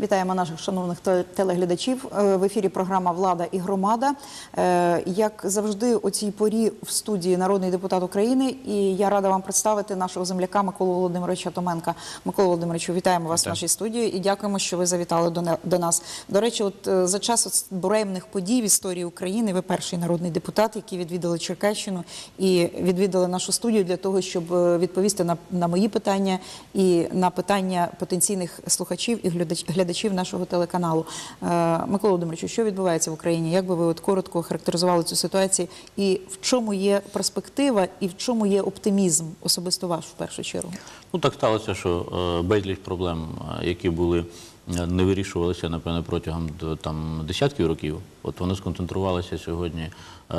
Вітаємо наших шановних телеглядачів. Е, В ефірі програма Влада і громада. Е, Як завжди, у цій порі в студії народний депутат України. І я рада вам представити нашого земляка Миколу Володимировича Томенка. Микола Володимировичу, вітаємо вас в нашій студії і дякуємо, що ви завітали до, не- до нас. До речі, от е, за час от буремних подій в історії України ви перший народний депутат, який відвідали Черкащину і відвідали нашу студію для того, щоб відповісти на, на мої питання і на питання потенційних слухачів і глядач- глядачів нашого телеканалу. Е, Микола Володимировичу, що відбувається в Україні? Як би ви от коротко характеризували цю ситуацію? І в чому є перспектива, і в чому є оптимізм, особисто ваш в першу чергу? Ну так сталося, що е, безліч проблем, е, які були не вирішувалися, напевно, протягом там десятків років. От вони сконцентрувалися сьогодні е,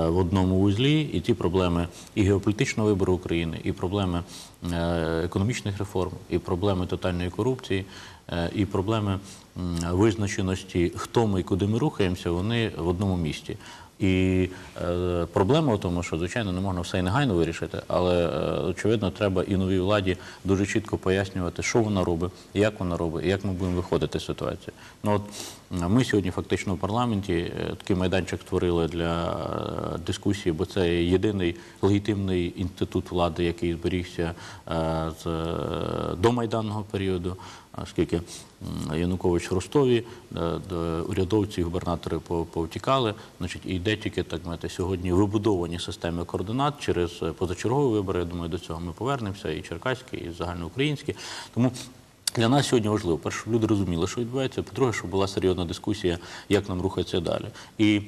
в одному вузлі, і ті проблеми і геополітичного вибору України, і проблеми е, економічних реформ, і проблеми тотальної корупції, е, і проблеми визначеності, хто ми і куди ми рухаємося, вони в одному місті. І е, проблема в тому, що звичайно не можна все і негайно вирішити, але е, очевидно, треба і новій владі дуже чітко пояснювати, що вона робить, як вона робить, і як ми будемо виходити з ситуації. Ну от ми сьогодні фактично в парламенті е, такий майданчик створили для е, дискусії, бо це єдиний легітимний інститут влади, який зберігся е, з е, домайданного періоду оскільки Янукович в Ростові, е, урядовці і губернатори по- повтікали, значить, і йде тільки так мати сьогодні вибудовані системи координат через е, позачергові вибори. Я думаю, до цього ми повернемося, і черкаські, і загальноукраїнські. Тому для нас сьогодні важливо, перше, щоб люди розуміли, що відбувається. По-друге, щоб була серйозна дискусія, як нам рухатися далі. І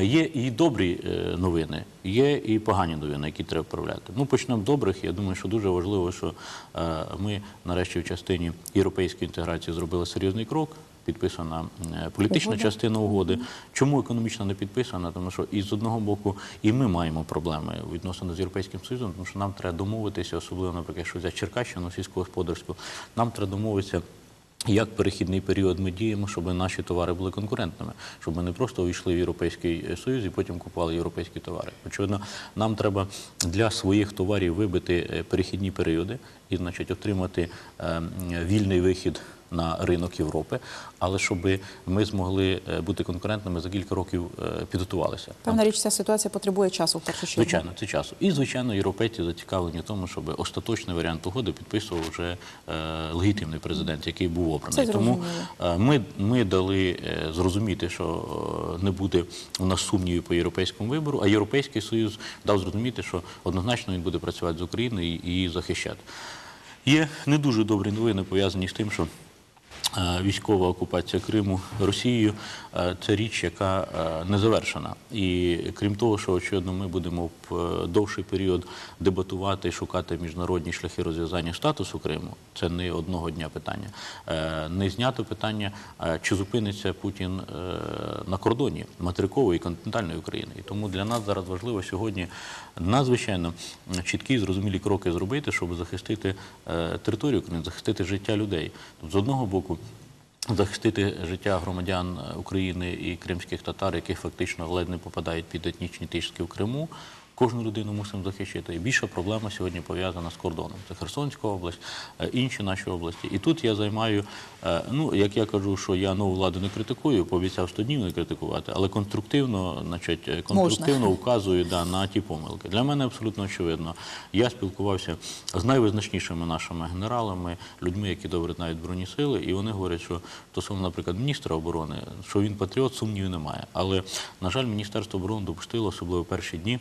є і добрі е, новини, є і погані новини, які треба вправляти. Ну, почнемо добрих. Я думаю, що дуже важливо, що е, ми нарешті в частині європейської інтеграції зробили серйозний крок. Підписана політична Угода. частина угоди. Чому економічно не підписана? Тому що і з одного боку, і ми маємо проблеми відносно з європейським союзом, тому що нам треба домовитися, особливо наприклад, що взяти Черкащину сільськогосподарську, нам треба домовитися. Як перехідний період ми діємо, щоб наші товари були конкурентними, щоб ми не просто увійшли в Європейський Союз і потім купували європейські товари. Очевидно, нам треба для своїх товарів вибити е, перехідні періоди і, значить, отримати е, вільний вихід на ринок Європи, але щоб ми змогли е, бути конкурентними за кілька років е, підготувалися. Певна річ, ця ситуація потребує часу в першу чергу. Звичайно, це часу. І, звичайно, європейці зацікавлені в тому, щоб остаточний варіант угоди підписував вже е, легітимний президент, який був обраний. Це Тому ми, ми дали зрозуміти, що не буде у нас сумнівів по європейському вибору, а Європейський Союз дав зрозуміти, що однозначно він буде працювати з Україною і її захищати. Є не дуже добрі новини пов'язані з тим, що військова окупація Криму Росією е, це річ, яка е, не завершена. І крім того, що очевидно, ми будемо в е, довший період дебатувати, і шукати міжнародні шляхи розв'язання статусу Криму. Це не одного дня питання. Е, Не знято питання, е, чи зупиниться Путін е, на кордоні материкової і континентальної України. І тому для нас зараз важливо сьогодні надзвичайно чіткі і зрозумілі кроки зробити, щоб захистити е, територію України, захистити життя людей. Тобто, з одного боку, захистити життя громадян е, України і кримських татар, які фактично ледь не попадають під етнічні тишки в Криму. Кожну людину мусимо захищати. І більша проблема сьогодні пов'язана з кордоном. Це Херсонська область, е, інші наші області. І тут я займаю, е, ну як я кажу, що я нову владу не критикую, пообіцяв 100 днів не критикувати, але конструктивно, значить, е, конструктивно вказую да, на ті помилки. Для мене абсолютно очевидно. Я спілкувався з найвизначнішими нашими генералами, людьми, які добре знають збройні сили, і вони говорять, що стосовно, наприклад, міністра оборони, що він патріот, сумнівів немає. Але на жаль, міністерство оборони допустило, особливо перші дні.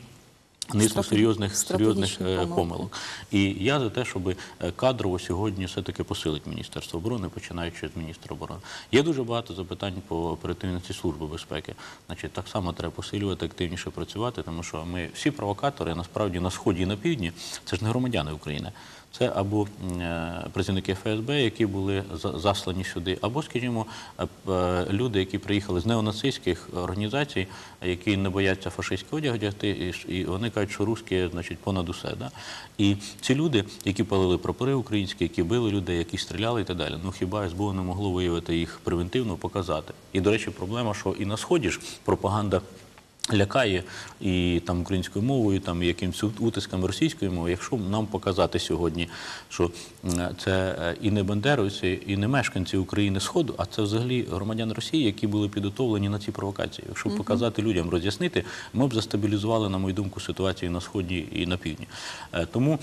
Низку серйозних серйозних е, помилок. І я за те, щоб е, кадрово сьогодні все-таки посилить Міністерство оборони, починаючи з міністра оборони. Є дуже багато запитань по оперативності Служби безпеки. Значить, так само треба посилювати, активніше працювати, тому що ми всі провокатори насправді на сході і на півдні це ж не громадяни України. Це або е, працівники ФСБ, які були за- заслані сюди, або, скажімо, е, е, люди, які приїхали з неонацистських організацій, які не бояться фашистський одяг одягти, і вони кажуть, що русські, значить, понад усе. І ці люди, які палили прапори українські, які били людей, які стріляли і так далі, ну хіба СБУ не могло виявити їх превентивно, показати. І, до речі, проблема, що і на Сході ж пропаганда лякає і там українською мовою, там якимсь якимось утисками російської мови. Якщо нам показати сьогодні, що це е, і не бандеровці, і не мешканці України Сходу, а це взагалі громадяни Росії, які були підготовлені на ці провокації. Якщо показати людям, роз'яснити, ми б застабілізували, на мою думку, ситуацію на сході і на півдні. Е, Тому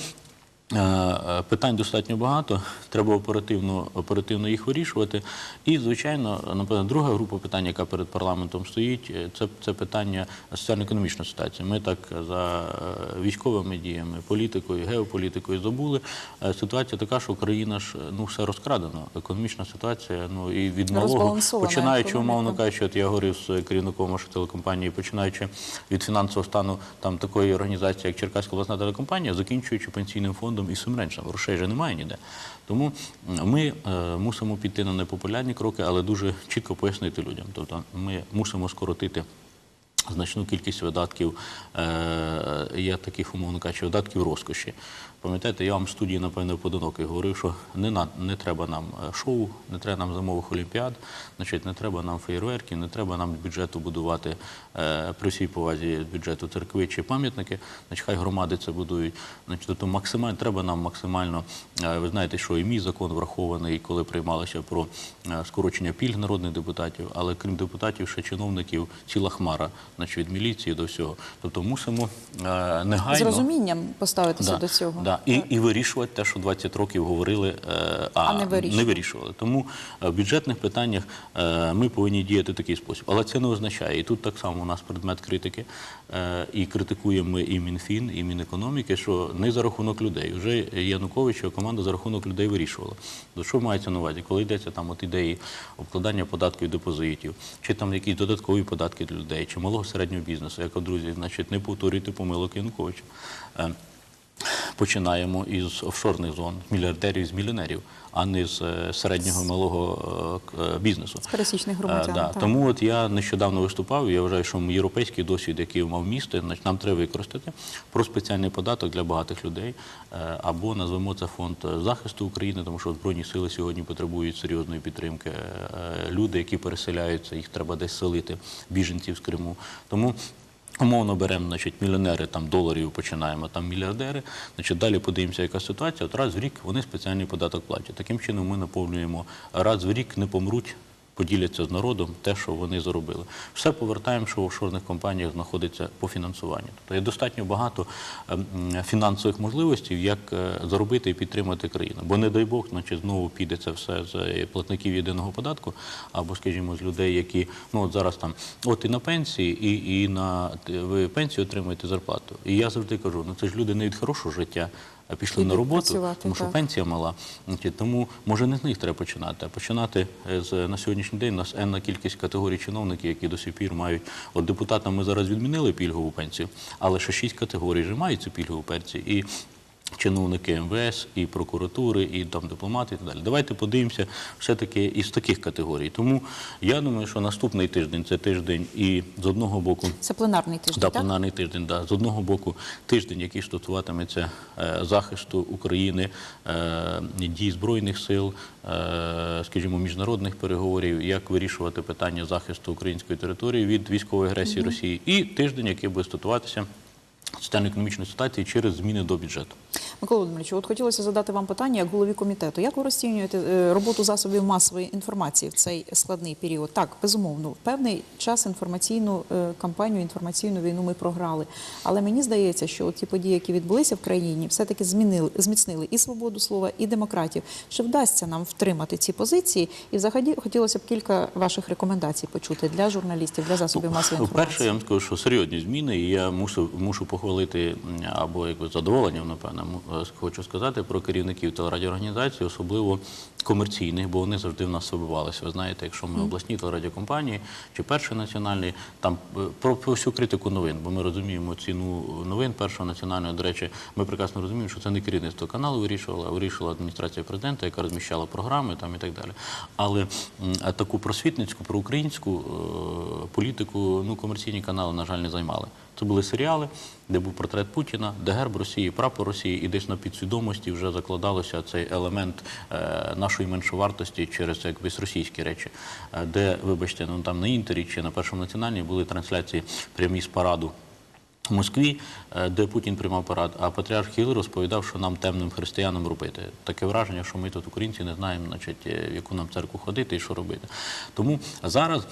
Питань достатньо багато, треба оперативно, оперативно їх вирішувати. І, звичайно, напевно, друга група питань, яка перед парламентом стоїть, е, це, це питання соціально-економічної ситуації. Ми так за е, військовими діями, політикою, геополітикою забули. Е, Ситуація така, що Україна ж ну все розкрадено. Економічна ситуація, ну і від малого, починаючи, умовно кажучи, от я говорив з керівником вашої телекомпанії, починаючи від фінансового стану там такої організації, як Черкаська обласна телекомпанія, закінчуючи пенсійним фондом і сумренчим. Грошей вже немає ніде. Тому ми е, мусимо піти на непопулярні кроки, але дуже чітко пояснити людям. Тобто ми мусимо скоротити. Значну кількість видатків, я є таких, умовно кажучи, видатків розкоші. Пам'ятаєте, я вам в студії, напевно, поодинокий говорив, що не, на, не треба нам е, шоу, не треба нам зимових олімпіад, значить, не треба нам феєрверків, не треба нам бюджету будувати е, при всій повазі бюджету церкви чи пам'ятники, значить, хай громади це будують. Значить, тобто максимально, треба нам максимально, е, ви знаєте, що і мій закон врахований, коли приймалося про е, скорочення пільг народних депутатів, але крім депутатів, ще чиновників ціла хмара, значить, від міліції до всього. Тобто мусимо е, негайно... З розумінням поставитися Да, до цього. Да. І, і вирішувати те, що 20 років говорили, е, а, А не вирішували. вирішували. Тому е, в бюджетних питаннях е, ми повинні діяти в такий спосіб. Але це не означає, і тут так само у нас предмет критики, і критикуємо ми і Мінфін, і Мінекономіки, що не за рахунок людей. Вже Янукович і команда за рахунок людей вирішувала. До що мається на увазі? Коли йдеться там от ідеї обкладання податків і депозитів, чи там якісь додаткові податки для людей, чи малого середнього бізнесу, як друзі, значить, не повторюйте помилок Януковича. Починаємо із офшорних зон, з мільярдерів, з мільйонерів, а не з е, середнього і малого е, е, бізнесу. З пересічних громадян, да. так. Тому от я нещодавно виступав, я вважаю, що європейський досвід, який мав місто, нам треба використати про спеціальний податок для багатих людей, або назвемо це фонд захисту України, тому що Збройні сили сьогодні потребують серйозної підтримки. Люди, які переселяються, їх треба десь селити, біженців з Криму. Тому Умовно беремо, значить, мільйонери там доларів починаємо, там мільярдери. Значить, далі подивимося, яка ситуація. От раз в рік вони спеціальний податок платять. Таким чином ми наповнюємо раз в рік не помруть. Поділяться з народом те, що вони заробили. Все повертаємо, що в офшорних компаніях знаходиться по фінансуванню. Тобто є достатньо багато ем, фінансових можливостей, як е, заробити і підтримати країну. Бо не дай Бог, значить знову піде це все з е, платників єдиного податку, або, скажімо, з людей, які ну от зараз там, от і на пенсії, і, і на ви пенсію отримуєте зарплату. І я завжди кажу, ну це ж люди не від хорошого життя. А пішли на роботу, тому що так. пенсія мала. Тому може не з них треба починати, а починати е, з на сьогоднішній день. У нас енна кількість категорій чиновників, які до сих пір мають. От депутатам ми зараз відмінили пільгову пенсію, але ще шість категорій вже мають цю пільгову пенсію. І чиновники МВС, і прокуратури, і там дипломати, і так далі. Давайте подивимося все-таки із таких категорій. Тому я думаю, що наступний тиждень це тиждень і з одного боку. Це пленарний тиждень, Да, так? пленарний тиждень, да. З одного боку, тиждень, який стосуватиметься е, захисту України, е, дій Збройних сил, е, скажімо, міжнародних переговорів, як вирішувати питання захисту української території від військової агресії Росії, і тиждень, який буде стосуватися соціально-економічної ситуації через зміни до бюджету. Микола Володимирович, от хотілося задати вам питання як голові комітету. Як ви розцінюєте е, роботу засобів масової інформації в цей складний період? Так, безумовно, в певний час інформаційну е, кампанію, інформаційну війну ми програли. Але мені здається, що ті події, які відбулися в країні, все-таки змінили, зміцнили і свободу слова, і демократію. Чи вдасться нам втримати ці позиції? І взагалі хотілося б кілька ваших рекомендацій почути для журналістів, для засобів масової Ну, Перше, я вам скажу, що серйозні зміни, і я мушу, мушу похвалити м, або якби задоволенням, напевно, е, хочу сказати про керівників телерадіоорганізацій, особливо комерційних, бо вони завжди в нас вибивалися. Ви знаєте, якщо ми обласні телерадіокомпанії чи перший національний, там е, про, про всю критику новин, бо ми розуміємо ціну новин першого національного. До речі, ми прекрасно розуміємо, що це не керівництво каналу вирішувало, а вирішила адміністрація президента, яка розміщала програми там і так далі. Але таку просвітницьку, проукраїнську е, політику ну, комерційні канали, на жаль, не займали. Це були серіали, де був портрет Путіна, де герб Росії, прапор Росії, і десь на підсвідомості вже закладалося цей елемент е, нашої меншовартості через якісь російські речі, е, де, вибачте, ну там на інтері чи на першому національній були трансляції прямі з параду. В Москві, е, де Путін приймав парад, а патріарх Кирил розповідав, що нам темним християнам робити. Таке враження, що ми тут, українці, не знаємо, значить, е, в яку нам церкву ходити і що робити. Тому зараз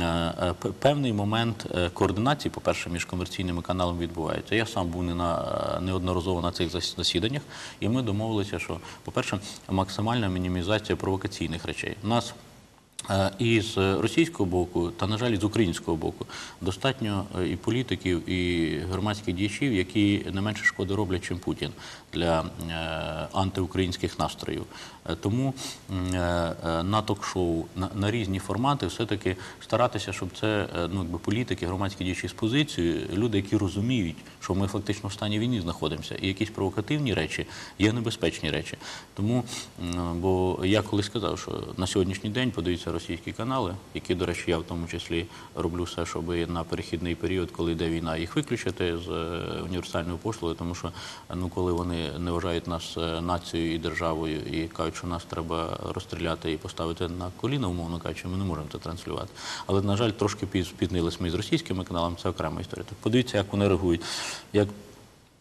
е, певний момент координації, по-перше, між комерційними каналами відбувається. Я сам був не на неодноразово на цих зас- засіданнях, і ми домовилися, що, по-перше, максимальна мінімізація провокаційних речей. У нас І з російського боку, та на жаль, і з українського боку, достатньо е, і політиків, і громадських діячів, які не менше шкоди роблять, чим Путін для е, антиукраїнських настроїв. Е, Тому е, е, на ток-шоу, на, різні формати, все-таки старатися, щоб це е, ну, якби політики, громадські діячі з позицією, люди, які розуміють, що ми фактично в стані війни знаходимося, і якісь провокативні речі є небезпечні речі. Тому, бо я колись сказав, що на сьогоднішній день подивіться російські канали, які, до речі, я в тому числі роблю все, щоб на перехідний період, коли йде війна, їх виключити з е, універсальної послуги, тому що ну, коли вони не вважають нас е, нацією і державою і кажуть, що нас треба розстріляти і поставити на коліна, умовно кажучи, ми не можемо це транслювати. Але, на жаль, трошки піз- спізнились ми з російськими каналами, це окрема історія. Так подивіться, як вони реагують. Як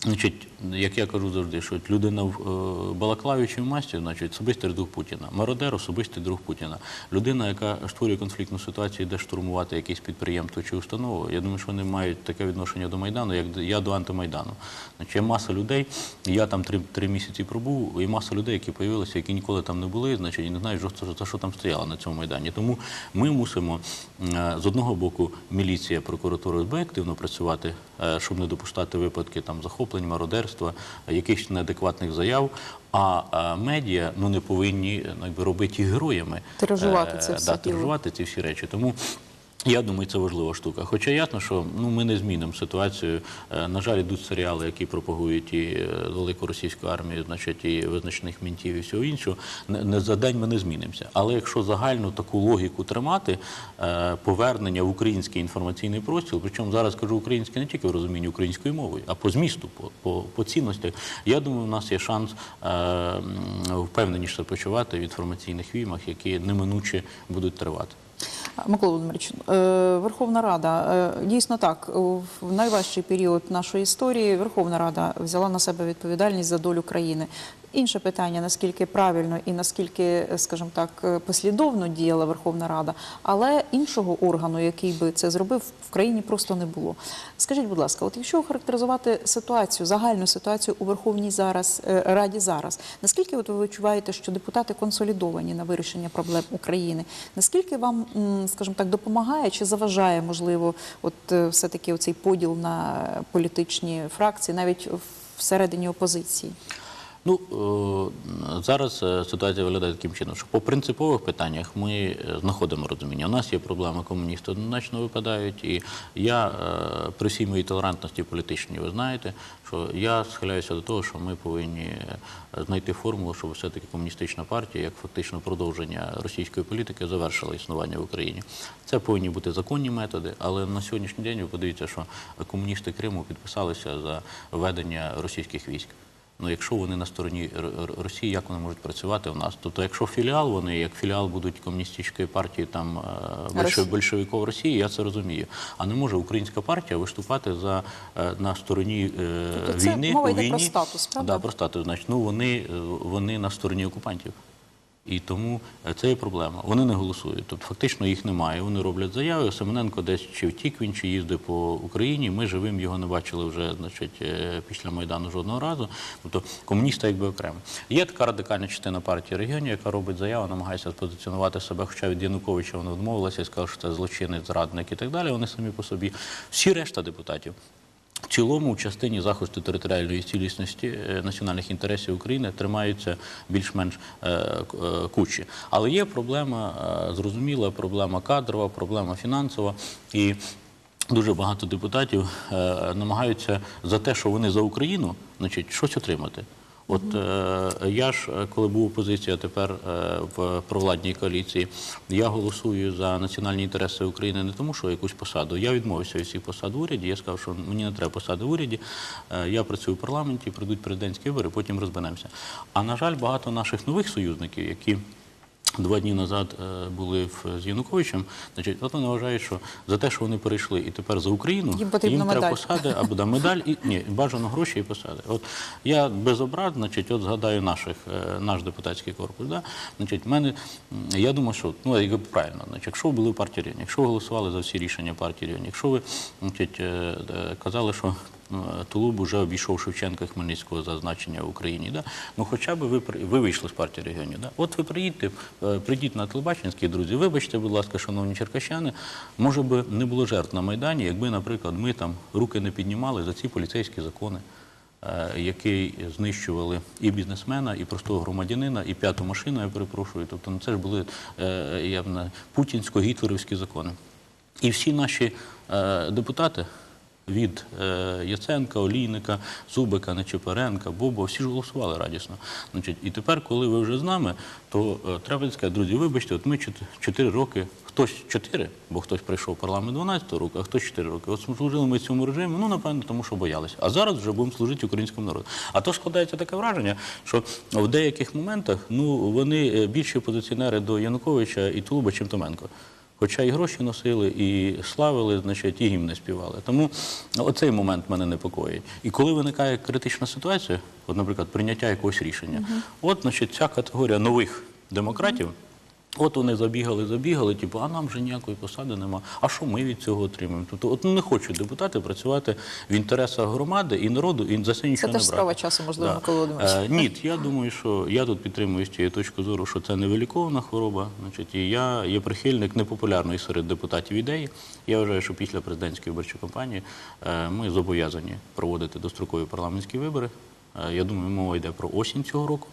Значить, як я кажу завжди, що людина в е, балаклаві чи масті, значить, особистий друг Путіна. Мародер особистий друг Путіна. Людина, яка створює конфліктну ситуацію, йде штурмувати якесь підприємство чи установу. Я думаю, що вони мають таке відношення до Майдану, як я до антимайдану. Значить, є маса людей, я там три, місяці пробув, і маса людей, які з'явилися, які ніколи там не були, значить, і не знають, за що там стояло на цьому майдані. Тому ми мусимо е, з одного боку міліція, прокуратура СБ активно працювати, е, щоб не допускати випадки там захоплень, мародерства, е, якихось неадекватних заяв. А е, медіа ну не повинні е, ну, якби, робити їх героями. Тиражувати це все да, тиражувати ці всі речі. Тому я думаю, це важлива штука. Хоча ясно, що ну ми не змінимо ситуацію. Е, На жаль, йдуть серіали, які пропагують і е, велику російську армію, значить і визначених мінтів і всього іншого. Не, за день ми не змінимося. Але якщо загальну таку логіку тримати, е, повернення в український інформаційний простір, причому зараз кажу український не тільки в розумінні української мови, а по змісту, по, по, по цінностях, я думаю, у нас є шанс впевненіше почувати в інформаційних віймах, які неминуче будуть тривати. Микола Володимирович, е, Верховна Рада е, дійсно так в найважчий період нашої історії Верховна Рада взяла на себе відповідальність за долю країни. Інше питання, наскільки правильно і наскільки, скажімо так, е, послідовно діяла Верховна Рада, але іншого органу, який би це зробив, в країні просто не було. Скажіть, будь ласка, от якщо охарактеризувати ситуацію, загальну ситуацію у Верховній зараз е, Раді зараз, наскільки от ви відчуваєте, що депутати консолідовані на вирішення проблем України? Наскільки вам, скажімо так, допомагає чи заважає, можливо, от е, все-таки оцей поділ на політичні фракції, навіть всередині опозиції? Ну е, зараз е, ситуація виглядає таким чином, що по принципових питаннях ми е, знаходимо розуміння. У нас є проблема, комуністи однозначно випадають, і я при всій моїй толерантності політичній, ви знаєте, що я схиляюся до того, що ми повинні знайти формулу, щоб все-таки комуністична партія, як фактично продовження російської політики, завершила існування в Україні. Це повинні бути законні методи, але на сьогоднішній день ви подивіться, що комуністи Криму підписалися за введення російських військ. Ну, якщо вони на стороні Росії, як вони можуть працювати в нас? Тобто, якщо філіал, вони як філіал будуть комуністичної партії там е, Росії. больш- Росії, я це розумію. А не може українська партія виступати за е, на стороні тобто, війни це мова у йде війні. про статус, правда? Да, про статус. Значить, ну вони, е, вони на стороні окупантів. І тому е, це є проблема. Вони не голосують. Тобто фактично їх немає. Вони роблять заяви. Семененко десь чи втік він, чи їздив по Україні. Ми живим його не бачили вже, е, після Майдану жодного разу. Тобто комуніста якби окремо. Є така радикальна частина партії регіонів, яка робить заяву, намагається позиціонувати себе, хоча від Януковича вони відмовилися і сказали, що це злочинець, зрадник і так далі. Вони самі по собі. Всі решта депутатів. В цілому, в частині захисту територіальної цілісності е, національних інтересів України тримаються більш-менш е, е, кучі. Але є проблема зрозуміла, проблема кадрова, проблема фінансова і. Дуже багато депутатів намагаються за те, що вони за Україну, значить, щось отримати. От е, я ж, е, коли був опозиція, тепер е, в провладній коаліції, я голосую за національні інтереси України не тому, що якусь посаду. Я відмовився від цих посад в уряді. Я сказав, що мені не треба посади в уряді. Я працюю в парламенті, прийдуть президентські вибори, потім розберемося. А на жаль, багато наших нових союзників, які Два дні назад е, були з Януковичем. Значить, от вони вважають, що за те, що вони перейшли і тепер за Україну, Їм потрібна треба медаль. посади або да, медаль і ні, бажано гроші і посади. От я без образ, значить, от згадаю наших, е, наш депутатський корпус. Да? Значить, мене я думаю, що ну якби правильно, значить, якщо ви були в партії регіонів, якщо ви голосували за всі рішення партії регіонів, якщо ви значить, е, казали, що Тулуб уже обійшов Шевченка Хмельницького за значення в Україні. Ну хоча б ви, ви вийшли з партії регіонів. От ви приїдьте, е, прийдіть на телебаченські друзі, вибачте, будь ласка, шановні черкащани, може би не було жертв на Майдані, якби, наприклад, ми там руки не піднімали за ці поліцейські закони. е, Які знищували і бізнесмена, і простого громадянина, і п'яту машину, я перепрошую. Тобто, ну це ж були е, путінсько-гітлерівські закони. І всі наші е, депутати від е, Яценка, Олійника, Зубика, Нечепаренка, Боба, всі ж голосували радісно. І тепер, коли ви вже з нами, то е, треба сказати, друзі, вибачте, от ми 4 роки, хтось 4, бо хтось прийшов в парламент 12 року, а хтось 4 роки. От служили ми цьому режиму, ну, напевно, тому що боялися. А зараз вже будемо служити українському народу. А то складається таке враження, що в деяких моментах ну, вони е, більші опозиціонери до Януковича і Тулуба, чим Томенко. Хоча і гроші носили, і славили, значить, і гімни співали. Тому оцей момент мене непокоїть. І коли виникає критична ситуація, от, наприклад, прийняття якогось рішення, от, значить, ця категорія нових демократів. От вони забігали, забігали, типу, а нам вже ніякої посади нема. А що ми від цього отримуємо? Тобто, от не хочуть депутати працювати в інтересах громади і народу, і за це нічого не теж справа часу, можливо, Да. Микола Володимирович. Е, ні, я думаю, що я тут підтримую з цієї точки зору, що це невилікована хвороба. Значить, і я є прихильник непопулярної серед депутатів ідеї. Я вважаю, що після президентської виборчої кампанії е, ми зобов'язані проводити дострокові парламентські вибори. Е, Я думаю, мова йде про осінь цього року.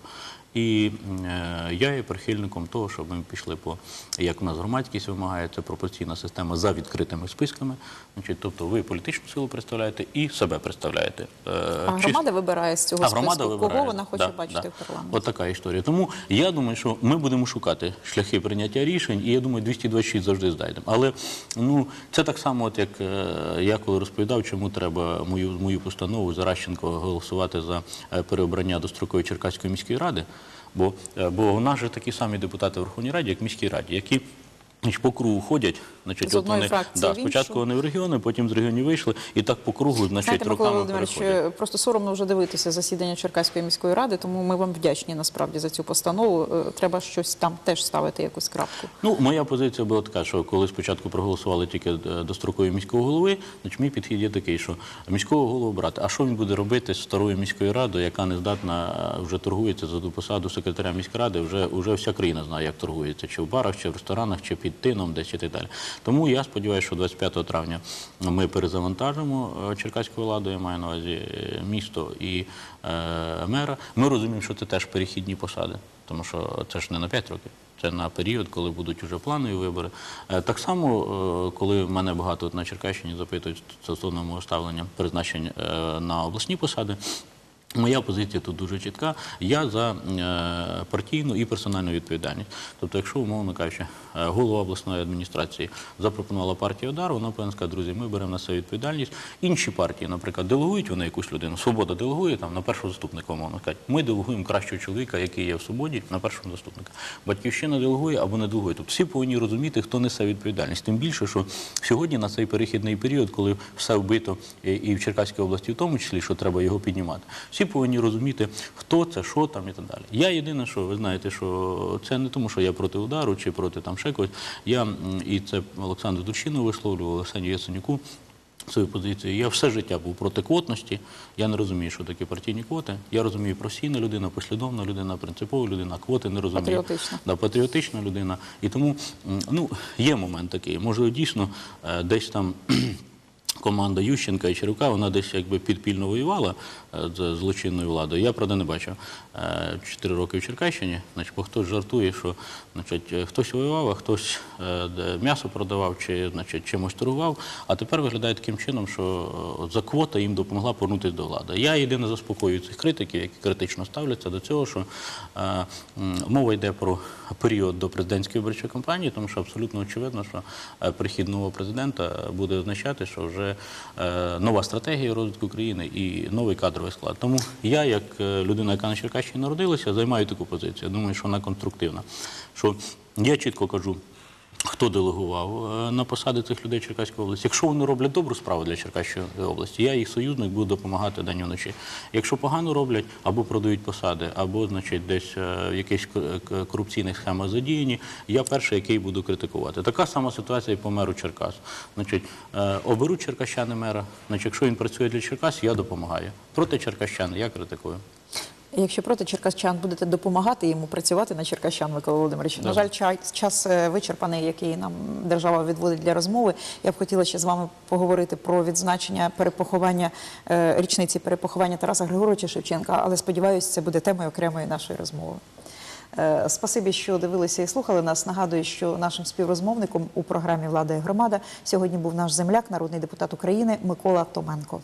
І е, я є прихильником того, щоб ми пішли по, як у нас громадськість вимагає, це пропорційна система за відкритими списками. Значить, тобто ви політичну силу представляєте і себе представляєте. Е, А громада вибирає з цього а списку, вибирає. кого вона хоче Да, бачити да. в парламенті. От така історія. Тому я думаю, що ми будемо шукати шляхи прийняття рішень, і я думаю, 226 завжди знайдемо. Але ну це так само, от як е, я коли розповідав, чому треба мою мою постанову Заращенко голосувати за переобрання до строкової Черкаської міської ради. Бо, е, бо у нас же такі самі депутати в Верховній Раді, як в міській раді, які значить, по кругу ходять, значить, З от вони да, спочатку вони в регіони, потім з регіонів вийшли, і так по кругу, значить, Знаєте, Микола роками переходять. просто соромно вже дивитися засідання Черкаської міської ради, тому ми вам вдячні насправді за цю постанову. Е, Треба щось там теж ставити якусь крапку. Ну, моя позиція була така, що коли спочатку проголосували тільки е, дострокові міського голови, значить мій підхід є такий, що міського голову брати, а що він буде робити з старою міською радою, яка не здатна е, вже торгується за ту посаду секретаря міської ради, вже, вже вся країна знає, як торгується, чи в барах, чи в ресторанах, чи під тином, десь і так далі. Тому я сподіваюся, що 25 травня ми перезавантажимо е, черкаську владу, я маю на увазі е, місто і е, мера. Ми розуміємо, що це теж перехідні посади, тому що це ж не на 5 років. Це на період, коли будуть вже планові вибори. Так само, коли мене багато на Черкащині запитують стосовно мого ставлення призначень на обласні посади. Моя позиція тут дуже чітка. Я за е, партійну і персональну відповідальність. Тобто, якщо, умовно кажучи, е, голова обласної адміністрації запропонувала партію удару, вона повинна сказати, друзі, ми беремо на себе відповідальність. Інші партії, наприклад, делегують вони якусь людину. Свобода делегує на першого заступника, умовно кажуть. Ми делегуємо кращого чоловіка, який є в свободі, на першого заступника. Батьківщина делегує або не делегує. Тобто всі повинні розуміти, хто несе відповідальність. Тим більше, що сьогодні на цей перехідний період, коли все вбито і в Черкаській області, в тому числі, що треба його піднімати. Всі повинні розуміти, хто це, що там і так далі. Я єдине, що ви знаєте, що це не тому, що я проти удару чи проти там ще когось. Я і це Олександру Дурчину висловлював, Олександру Яценюку. Свою позицію. Я все життя був проти квотності. Я не розумію, що таке партійні квоти. Я розумію професійна людина, послідовна людина, принципова людина, квоти не розумію. Патріотична. Да, патріотична людина. І тому ну, є момент такий. Може, дійсно е, десь там команда Ющенка і Черевка, вона десь якби підпільно воювала з злочинною владою. Я, правда, не бачив. Е, Чотири роки в Черкащині, значить, бо хтось жартує, що значить, е, хтось воював, а хтось е, м'ясо продавав чи значить, чимось торгував, а тепер виглядає таким чином, що е, за квота їм допомогла повернутися до влади. Я єдине заспокоюю цих критиків, які критично ставляться до цього, що е, мова йде про період до президентської виборчої кампанії, тому що абсолютно очевидно, що е, прихід нового президента буде означати, що вже е, нова стратегія розвитку країни і новий кадровий склад. Тому я, як е, людина, яка на Черкащині народилася, займаю таку позицію. Я думаю, що вона конструктивна. Що я чітко кажу. Хто делегував е, на посади цих людей Черкаської області? Якщо вони роблять добру справу для Черкаської області, я їх союзник буду допомагати день вночі. Якщо погано роблять, або продають посади, або значить десь е, в якихось корупційних схемах задіяні, я перший, який буду критикувати. Така сама ситуація і по меру Черкас. Значить, е, оберуть черкащани мера. Значить, якщо він працює для Черкас, я допомагаю. Проти черкащан я критикую. Якщо проти черкащан будете допомагати йому працювати на черкащан, Микола Володимирович, на жаль, час, час е, вичерпаний, який нам держава відводить для розмови. Я б хотіла ще з вами поговорити про відзначення перепоховання е, річниці перепоховання Тараса Григоровича Шевченка, але сподіваюся, це буде темою окремої нашої розмови. Е, Спасибі, що дивилися і слухали нас. Нагадую, що нашим співрозмовником у програмі Влада і громада сьогодні був наш земляк, народний депутат України Микола Томенко.